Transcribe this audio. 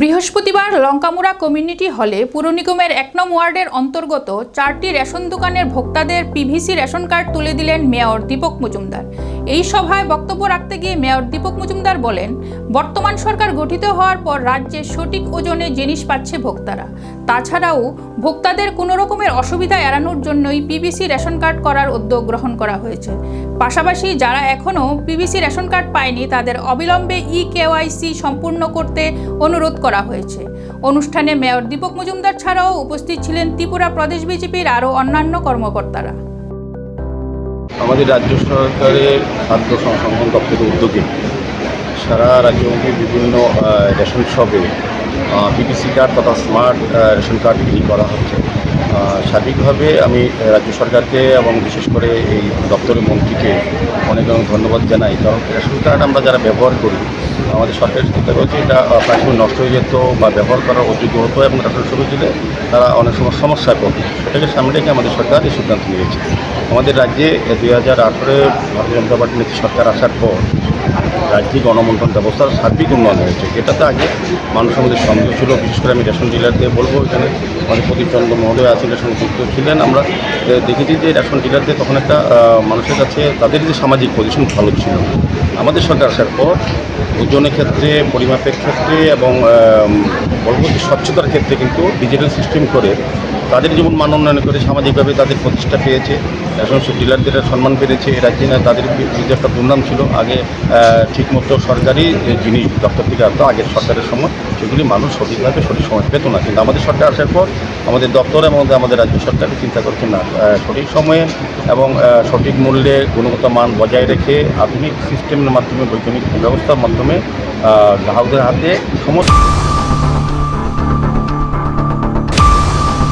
বৃহস্পতিবার লঙ্কামুড়া কমিউনিটি হলে পুর নিগমের এক নং ওয়ার্ডের অন্তর্গত চারটি রেশন দোকানের ভোক্তাদের পিভিসি রেশন কার্ড তুলে দিলেন মেয়র দীপক মজুমদার। এই সভায় বক্তব্য রাখতে গিয়ে মেয়র দীপক মজুমদার বলেন, বর্তমান সরকার গঠিত হওয়ার পর রাজ্যে সঠিক ওজনে জিনিস পাচ্ছে ভোক্তারা। তাছাড়াও ভোক্তাদের কোনো রকমের অসুবিধা এড়ানোর জন্যই পিভিসি রেশন কার্ড করার উদ্যোগ গ্রহণ করা হয়েছে। পাশাপাশি যারা এখনও পিভিসি রেশন কার্ড পায়নি, তাদের অবিলম্বে ই কেওয়াইসি সম্পূর্ণ করতে অনুরোধ করা হয়েছে। অনুষ্ঠানে মেয়র দীপক মজুমদার ছাড়াও উপস্থিত ছিলেন ত্রিপুরা প্রদেশ বিজেপির আরও অন্যান্য কর্মকর্তারা। আমাদের রাজ্য সরকারের খাদ্য সংসংগ্রহণ দপ্তরের উদ্যোগে সারা রাজ্যব্যাপী বিভিন্ন রেশন শপে পিপিসি কার্ড তথা স্মার্ট রেশন কার্ড বিক্রি করা হচ্ছে। সার্বিকভাবে আমি রাজ্য সরকারকে এবং বিশেষ করে এই দপ্তরের মন্ত্রীকে অনেক অনেক ধন্যবাদ জানাই। কারণ রেশন কার্ড আমরা যারা ব্যবহার করি আমাদের সরকারের চিন্তা করছে এটা প্রায় সময় নষ্ট হয়ে যেত বা ব্যবহার করার অযোগ্য হতো এবং রেশন শুরু দিলে তারা অনেক সময় সমস্যায় পড়ত। সেটাকে সামনে রেখে আমাদের সরকার এই সিদ্ধান্ত নিয়েছে। আমাদের রাজ্যে দুই হাজার আঠেরো ভারতীয় জনতা পার্টির নেত্রী সরকার আসার পর রাজ্যিক গণবন্টন ব্যবস্থার সার্বিক উন্নয়ন হয়েছে। এটাতে আগে মানুষের মধ্যে সন্দেহ ছিল। বিশেষ করে আমি রেশন ডিলারদের বলব এখানে। আমাদের প্রদীপচন্দ্র মহোদয় আছেন রেশন যুক্ত ছিলেন। আমরা দেখেছি যে রেশন ডিলারদের তখন একটা মানুষের কাছে তাদের যে সামাজিক পজিশন ভালো ছিল। আমাদের সরকার আসার পর ওজনের ক্ষেত্রে, পরিমাপের ক্ষেত্রে এবং পরবর্তী স্বচ্ছতার ক্ষেত্রে কিন্তু ডিজিটাল সিস্টেম করে তাদের যেমন মান উন্নয়ন করে সামাজিকভাবে তাদের প্রতিষ্ঠা পেয়েছে সব ডিলারদের সম্মান পেয়েছে রাজ্যে না তাদের বিরুদ্ধে একটা দুর্নাম ছিল। আগে ঠিকমতো সরকারি যে জিনিস দপ্তর থেকে আসতো আগের সরকারের সময়, সেগুলি মানুষ সঠিকভাবে সঠিক সময় পেত না। কিন্তু আমাদের সরকার আসার পর আমাদের দপ্তর এবং আমাদের রাজ্য সরকার চিন্তা করছে না সঠিক সময়ে এবং সঠিক মূল্যে গুণগত মান বজায় রেখে আধুনিক সিস্টেমের মাধ্যমে বৈজ্ঞানিক ব্যবস্থার মাধ্যমে গ্রাহকদের হাতে সমস্ত